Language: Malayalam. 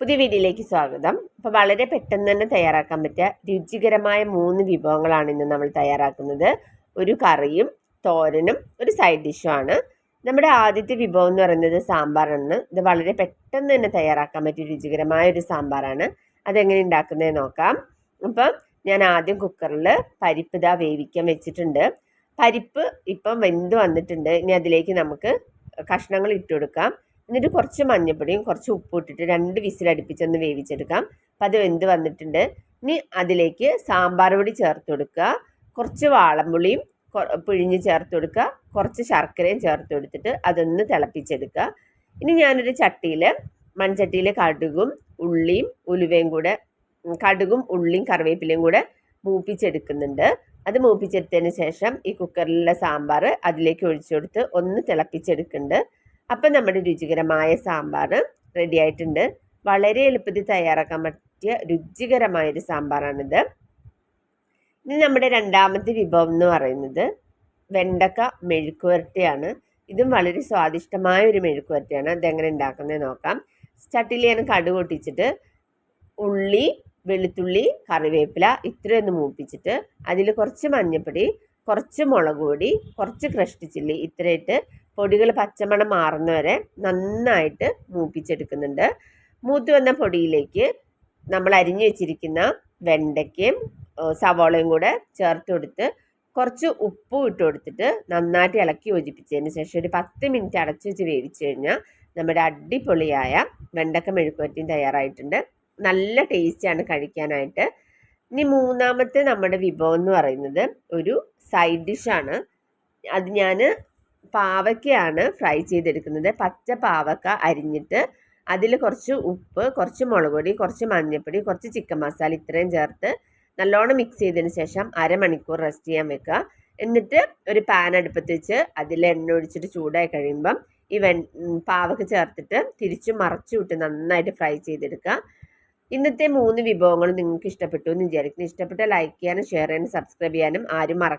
പുതിയ വീഡിയോയിലേക്ക് സ്വാഗതം. അപ്പോൾ വളരെ പെട്ടെന്ന് തന്നെ തയ്യാറാക്കാൻ പറ്റിയ രുചികരമായ മൂന്ന് വിഭവങ്ങളാണ് ഇന്ന് നമ്മൾ തയ്യാറാക്കുന്നത്. ഒരു കറിയും തോരനും ഒരു സൈഡ് ഡിഷും ആണ്. നമ്മുടെ ആദ്യത്തെ വിഭവം എന്ന് പറയുന്നത് സാമ്പാറാണ് ഇത് വളരെ പെട്ടെന്ന് തന്നെ തയ്യാറാക്കാൻ പറ്റിയ രുചികരമായ ഒരു സാമ്പാറാണ് അതെങ്ങനെ ഉണ്ടാക്കുന്നത് നോക്കാം. അപ്പം ഞാൻ ആദ്യം കുക്കറിൽ പരിപ്പ് ഇതാ വേവിക്കാൻ വെച്ചിട്ടുണ്ട്. പരിപ്പ് ഇപ്പം വെന്ത് വന്നിട്ടുണ്ട്. ഇനി അതിലേക്ക് നമുക്ക് കഷ്ണങ്ങൾ ഇട്ട് കൊടുക്കാം. എന്നിട്ട് കുറച്ച് മഞ്ഞൾപ്പൊടിയും കുറച്ച് ഉപ്പും ഇട്ടിട്ട് രണ്ട് വിസിലടുപ്പിച്ചൊന്ന് വേവിച്ചെടുക്കാം. അപ്പം അത് വെന്ത് വന്നിട്ടുണ്ട്. ഇനി അതിലേക്ക് സാമ്പാർ പൊടി ചേർത്ത് കൊടുക്കുക. കുറച്ച് വാളമ്പുളിയും പിഴിഞ്ഞ് ചേർത്ത് കൊടുക്കുക. കുറച്ച് ശർക്കരയും ചേർത്ത് കൊടുത്തിട്ട് അതൊന്ന് തിളപ്പിച്ചെടുക്കുക. ഇനി ഞാനൊരു ചട്ടിയിൽ മൺചട്ടിയിൽ കടുകും ഉള്ളിയും ഉലുവയും കൂടെ കടുകും ഉള്ളിയും കറിവേപ്പിലയും കൂടെ മൂപ്പിച്ചെടുക്കുന്നുണ്ട്. അത് മൂപ്പിച്ചെടുത്തതിന് ശേഷം ഈ കുക്കറിലുള്ള സാമ്പാർ അതിലേക്ക് ഒഴിച്ചു കൊടുത്ത് ഒന്ന് തിളപ്പിച്ചെടുക്കുന്നുണ്ട്. അപ്പം നമ്മുടെ രുചികരമായ സാമ്പാർ റെഡി ആയിട്ടുണ്ട്. വളരെ എളുപ്പത്തിൽ തയ്യാറാക്കാൻ പറ്റിയ രുചികരമായൊരു സാമ്പാറാണിത്. ഇനി നമ്മുടെ രണ്ടാമത്തെ വിഭവം എന്ന് പറയുന്നത് വെണ്ടക്ക മെഴുക്കുവരട്ടിയാണ്. ഇതും വളരെ സ്വാദിഷ്ടമായ ഒരു മെഴുക്കുവരട്ടിയാണ്. അതെങ്ങനെ ഉണ്ടാക്കുന്നത് നോക്കാം. ചട്ടിയിൽ ഞാൻ കടു പൊട്ടിച്ചിട്ട് ഉള്ളി വെളുത്തുള്ളി കറിവേപ്പില ഇത്രയൊന്ന് മൂപ്പിച്ചിട്ട് അതിൽ കുറച്ച് മഞ്ഞൾപ്പൊടി കുറച്ച് മുളക് പൊടി കുറച്ച് ക്രഷ്ഡ് ചില്ലി ഇത്രയിട്ട് പൊടികൾ പച്ചമണം മാറുന്നവരെ നന്നായിട്ട് മൂപ്പിച്ചെടുക്കുന്നുണ്ട്. മൂത്ത് വന്ന പൊടിയിലേക്ക് നമ്മൾ അരിഞ്ഞു വെച്ചിരിക്കുന്ന വെണ്ടയ്ക്കയും സവോളയും കൂടെ ചേർത്ത് കൊടുത്ത് കുറച്ച് ഉപ്പും ഇട്ട് കൊടുത്തിട്ട് നന്നായിട്ട് ഇളക്കി യോജിപ്പിച്ചതിന് ശേഷം ഒരു പത്ത് മിനിറ്റ് അടച്ചു വെച്ച് വേവിച്ച് കഴിഞ്ഞാൽ നമ്മുടെ അടിപൊളിയായ വെണ്ടക്ക മെഴുക്കുവറ്റിയും തയ്യാറായിട്ടുണ്ട്. നല്ല ടേസ്റ്റാണ് കഴിക്കാനായിട്ട്. ഇനി മൂന്നാമത്തെ നമ്മുടെ വിഭവം എന്ന് പറയുന്നത് ഒരു സൈഡ് ഡിഷാണ് അത് ഞാൻ പാവയ്ക്കയാണ് ഫ്രൈ ചെയ്തെടുക്കുന്നത്. പച്ച പാവക്ക അരിഞ്ഞിട്ട് അതിൽ കുറച്ച് ഉപ്പ് കുറച്ച് മുളക് പൊടി കുറച്ച് മഞ്ഞൾപ്പൊടി കുറച്ച് ചിക്കൻ മസാല ഇത്രയും ചേർത്ത് നല്ലോണം മിക്സ് ചെയ്തതിന് ശേഷം അരമണിക്കൂർ റെസ്റ്റ് ചെയ്യാൻ വെക്കുക. എന്നിട്ട് ഒരു പാൻ അടുപ്പത്ത് വെച്ച് അതിൽ എണ്ണ ഒഴിച്ചിട്ട് ചൂടായി കഴിയുമ്പം ഈ വെ പാവക്ക ചേർത്തിട്ട് തിരിച്ചു മറച്ചു വിട്ട് നന്നായിട്ട് ഫ്രൈ ചെയ്തെടുക്കുക. ഇന്നത്തെ മൂന്ന് വിഭവങ്ങളും നിങ്ങൾക്ക് ഇഷ്ടപ്പെട്ടു എന്ന് വിചാരിക്കുന്നു. ഇഷ്ടപ്പെട്ട ലൈക്ക് ചെയ്യാനും ഷെയർ ചെയ്യാനും സബ്സ്ക്രൈബ് ചെയ്യാനും ആരും മറക്കും